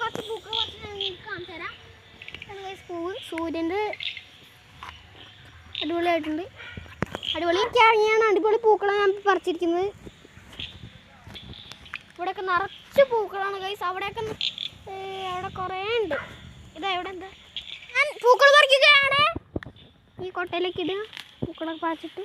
കുറച്ച് പൂക്കൾ കുറച്ച് ഞാൻ നിങ്ങൾക്ക് കാണിച്ചു തരാം പൂവ് സൂര്യന്റെ അടിപൊളിയായിട്ടുണ്ട്. അടിപൊളി കിഴങ്ങിയാണ് അടിപൊളി പൂക്കളാണ് ഞാൻ പറിച്ചിരിക്കുന്നത്. ഇവിടെയൊക്കെ നിറച്ച് പൂക്കളാണ് ഗൈസ് അവിടെയൊക്കെ അവിടെ കുറേ ഉണ്ട്. ഇതാ ഇവിടെ എന്താ? ഞാൻ പൂക്കൾ പറിക്കുകയാണ്. ഈ കൊട്ടയിലേക്ക് ഇടുക. പൂക്കളൊക്കെ പറിച്ചിട്ട്.